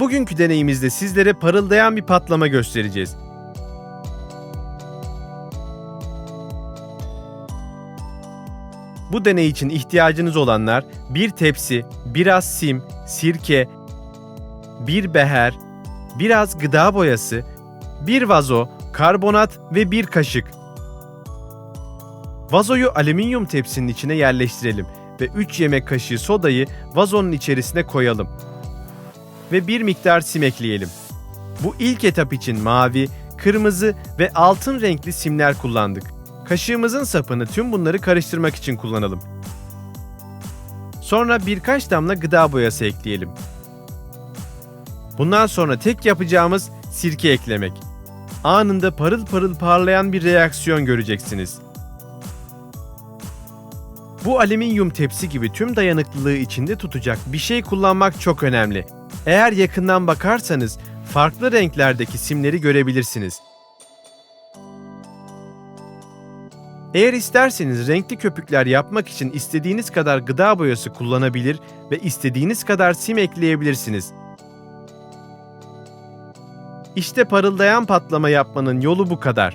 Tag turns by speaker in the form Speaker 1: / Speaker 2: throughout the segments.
Speaker 1: Bugünkü deneyimizde sizlere parıldayan bir patlama göstereceğiz. Bu deney için ihtiyacınız olanlar bir tepsi, biraz sim, sirke, bir beher, biraz gıda boyası, bir vazo, karbonat ve bir kaşık. Vazoyu alüminyum tepsinin içine yerleştirelim ve 3 yemek kaşığı sodayı vazonun içerisine koyalım. Ve bir miktar sim ekleyelim. Bu ilk etap için mavi, kırmızı ve altın renkli simler kullandık. Kaşığımızın sapını tüm bunları karıştırmak için kullanalım. Sonra birkaç damla gıda boyası ekleyelim. Bundan sonra tek yapacağımız sirke eklemek. Anında parıl parıl parlayan bir reaksiyon göreceksiniz. Bu alüminyum tepsi gibi tüm dayanıklılığı içinde tutacak bir şey kullanmak çok önemli. Eğer yakından bakarsanız farklı renklerdeki simleri görebilirsiniz. Eğer isterseniz renkli köpükler yapmak için istediğiniz kadar gıda boyası kullanabilir ve istediğiniz kadar sim ekleyebilirsiniz. İşte parıldayan patlama yapmanın yolu bu kadar.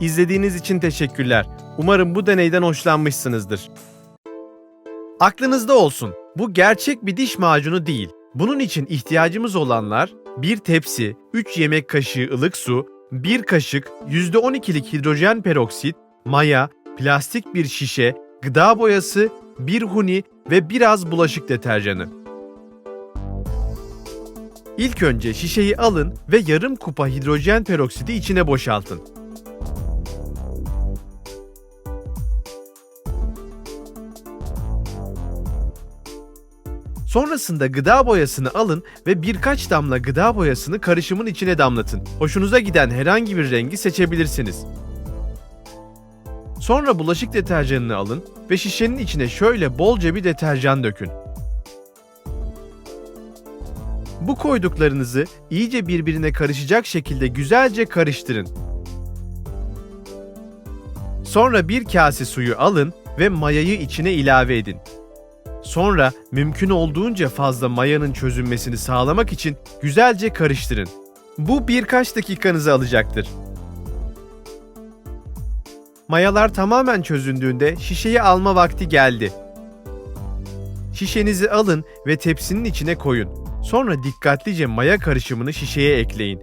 Speaker 1: İzlediğiniz için teşekkürler. Umarım bu deneyden hoşlanmışsınızdır. Aklınızda olsun. Bu gerçek bir diş macunu değil. Bunun için ihtiyacımız olanlar bir tepsi, 3 yemek kaşığı ılık su, 1 kaşık %12'lik hidrojen peroksit, maya, plastik bir şişe, gıda boyası, bir huni ve biraz bulaşık deterjanı. İlk önce şişeyi alın ve yarım kupa hidrojen peroksidi içine boşaltın. Sonrasında gıda boyasını alın ve birkaç damla gıda boyasını karışımın içine damlatın. Hoşunuza giden herhangi bir rengi seçebilirsiniz. Sonra bulaşık deterjanını alın ve şişenin içine şöyle bolca bir deterjan dökün. Bu koyduklarınızı iyice birbirine karışacak şekilde güzelce karıştırın. Sonra bir kase suyu alın ve mayayı içine ilave edin. Sonra mümkün olduğunca fazla mayanın çözünmesini sağlamak için güzelce karıştırın. Bu birkaç dakikanızı alacaktır. Mayalar tamamen çözündüğünde şişeyi alma vakti geldi. Şişenizi alın ve tepsinin içine koyun. Sonra dikkatlice maya karışımını şişeye ekleyin.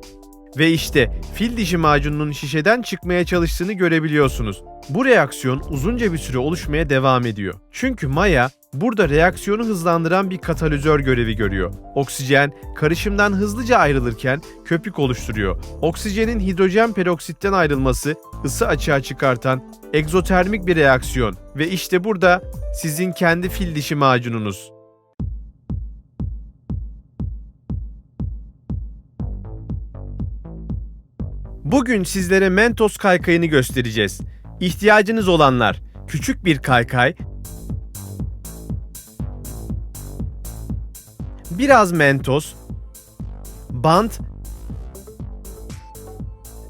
Speaker 1: Ve işte fil dişi macununun şişeden çıkmaya çalıştığını görebiliyorsunuz. Bu reaksiyon uzunca bir süre oluşmaya devam ediyor. Çünkü maya burada reaksiyonu hızlandıran bir katalizör görevi görüyor. Oksijen karışımdan hızlıca ayrılırken köpük oluşturuyor. Oksijenin hidrojen peroksitten ayrılması ısı açığa çıkartan egzotermik bir reaksiyon ve işte burada sizin kendi fil dişi macununuz. Bugün sizlere Mentos kaykayını göstereceğiz. İhtiyacınız olanlar küçük bir kaykay, biraz Mentos, bant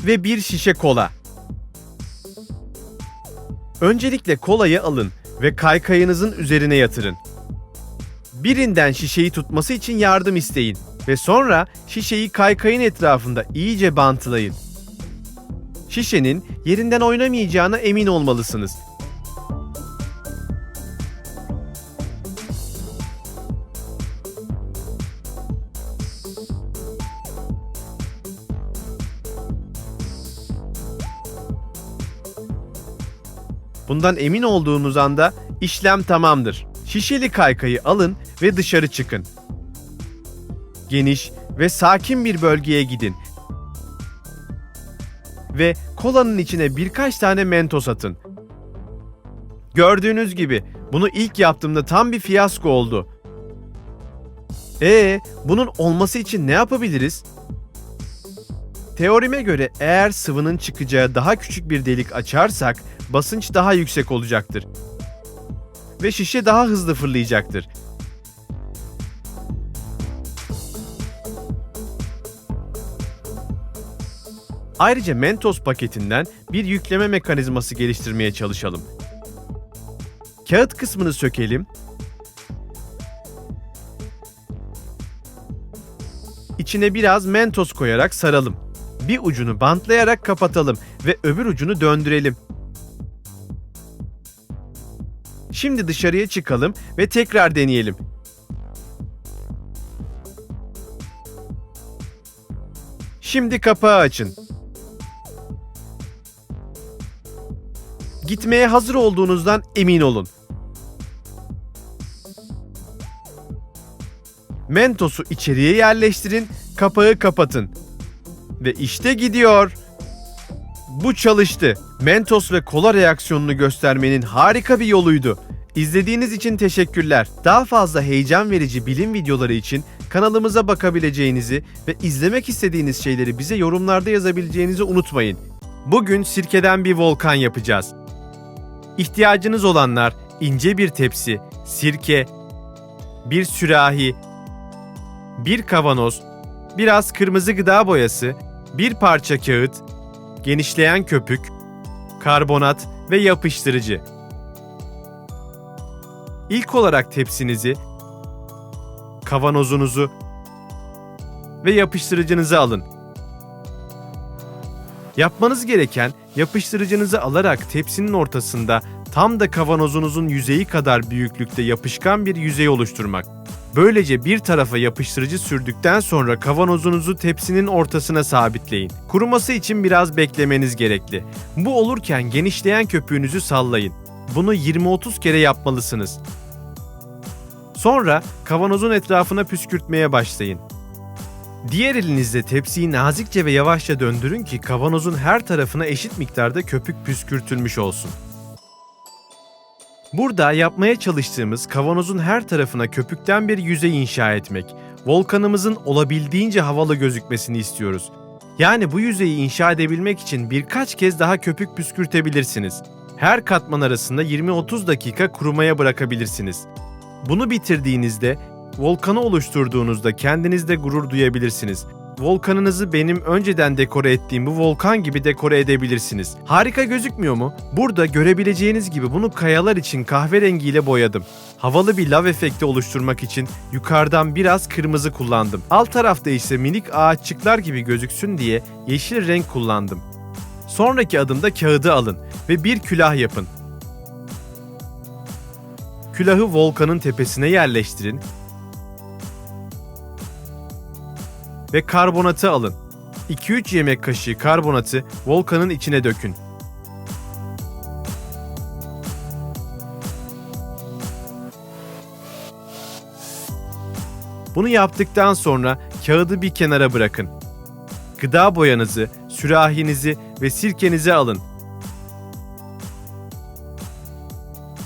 Speaker 1: ve bir şişe kola. Öncelikle kolayı alın ve kaykayınızın üzerine yatırın. Birinden şişeyi tutması için yardım isteyin ve sonra şişeyi kaykayın etrafında iyice bantlayın. Şişenin yerinden oynamayacağına emin olmalısınız. Bundan emin olduğunuz anda işlem tamamdır. Şişeli kaykayı alın ve dışarı çıkın. Geniş ve sakin bir bölgeye gidin ve kolanın içine birkaç tane mentos atın. Gördüğünüz gibi bunu ilk yaptığımda tam bir fiyasko oldu. Ee, bunun olması için ne yapabiliriz? Teorime göre eğer sıvının çıkacağı daha küçük bir delik açarsak basınç daha yüksek olacaktır. Ve şişe daha hızlı fırlayacaktır. Ayrıca Mentos paketinden bir yükleme mekanizması geliştirmeye çalışalım. Kağıt kısmını sökelim. İçine biraz mentos koyarak saralım. Bir ucunu bantlayarak kapatalım ve öbür ucunu döndürelim. Şimdi dışarıya çıkalım ve tekrar deneyelim. Şimdi kapağı açın. Gitmeye hazır olduğunuzdan emin olun. Mentos'u içeriye yerleştirin, kapağı kapatın. Ve işte gidiyor. Bu çalıştı. Mentos ve kola reaksiyonunu göstermenin harika bir yoluydu. İzlediğiniz için teşekkürler. Daha fazla heyecan verici bilim videoları için kanalımıza bakabileceğinizi ve izlemek istediğiniz şeyleri bize yorumlarda yazabileceğinizi unutmayın. Bugün sirkeden bir volkan yapacağız. İhtiyacınız olanlar ince bir tepsi, sirke, bir sürahi, bir kavanoz, biraz kırmızı gıda boyası, bir parça kağıt, genişleyen köpük, karbonat ve yapıştırıcı. İlk olarak tepsinizi, kavanozunuzu ve yapıştırıcınızı alın. Yapmanız gereken yapıştırıcınızı alarak tepsinin ortasında tam da kavanozunuzun yüzeyi kadar büyüklükte yapışkan bir yüzey oluşturmak. Böylece bir tarafa yapıştırıcı sürdükten sonra kavanozunuzu tepsinin ortasına sabitleyin. Kuruması için biraz beklemeniz gerekli. Bu olurken genişleyen köpüğünüzü sallayın. Bunu 20-30 kere yapmalısınız. Sonra kavanozun etrafına püskürtmeye başlayın. Diğer elinizle tepsiyi nazikçe ve yavaşça döndürün ki kavanozun her tarafına eşit miktarda köpük püskürtülmüş olsun. Burada yapmaya çalıştığımız kavanozun her tarafına köpükten bir yüzey inşa etmek. Volkanımızın olabildiğince havalı gözükmesini istiyoruz. Yani bu yüzeyi inşa edebilmek için birkaç kez daha köpük püskürtebilirsiniz. Her katman arasında 20-30 dakika kurumaya bırakabilirsiniz. Bunu bitirdiğinizde, volkanı oluşturduğunuzda kendinizde gurur duyabilirsiniz. Volkanınızı benim önceden dekore ettiğim bu volkan gibi dekore edebilirsiniz. Harika gözükmüyor mu? Burada görebileceğiniz gibi bunu kayalar için kahverengiyle boyadım. Havalı bir lav efekti oluşturmak için yukarıdan biraz kırmızı kullandım. Alt tarafta ise minik ağaççıklar gibi gözüksün diye yeşil renk kullandım. Sonraki adımda kağıdı alın ve bir külah yapın. Külahı volkanın tepesine yerleştirin ve karbonatı alın. 2-3 yemek kaşığı karbonatı volkanın içine dökün. Bunu yaptıktan sonra kağıdı bir kenara bırakın. Gıda boyanızı, sürahinizi ve sirkenizi alın.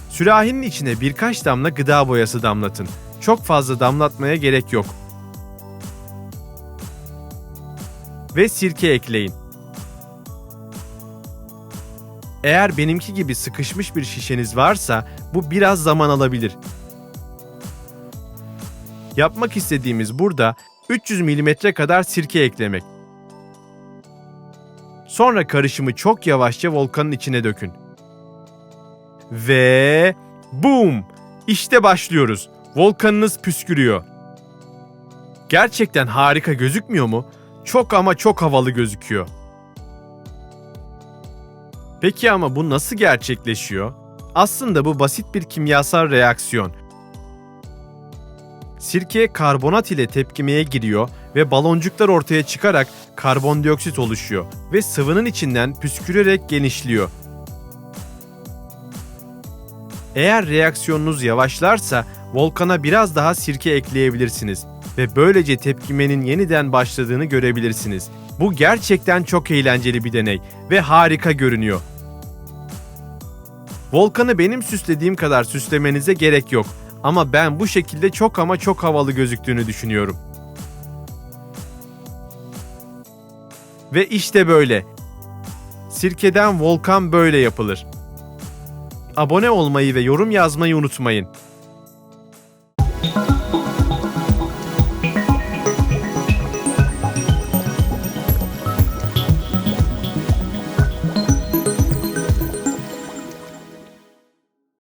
Speaker 1: Sürahinin içine birkaç damla gıda boyası damlatın. Çok fazla damlatmaya gerek yok. Ve sirke ekleyin. Eğer benimki gibi sıkışmış bir şişeniz varsa bu biraz zaman alabilir. Yapmak istediğimiz burada 300 mm kadar sirke eklemek. Sonra karışımı çok yavaşça volkanın içine dökün. Ve boom! İşte başlıyoruz. Volkanınız püskürüyor. Gerçekten harika gözükmüyor mu? Çok ama çok havalı gözüküyor. Peki ama bu nasıl gerçekleşiyor? Aslında bu basit bir kimyasal reaksiyon. Sirke karbonat ile tepkimeye giriyor ve baloncuklar ortaya çıkarak karbondioksit oluşuyor ve sıvının içinden püskürerek genişliyor. Eğer reaksiyonunuz yavaşlarsa volkana biraz daha sirke ekleyebilirsiniz ve böylece tepkimenin yeniden başladığını görebilirsiniz. Bu gerçekten çok eğlenceli bir deney ve harika görünüyor. Volkanı benim süslediğim kadar süslemenize gerek yok ama ben bu şekilde çok ama çok havalı gözüktüğünü düşünüyorum. Ve işte böyle. Sirkeden volkan böyle yapılır. Abone olmayı ve yorum yazmayı unutmayın.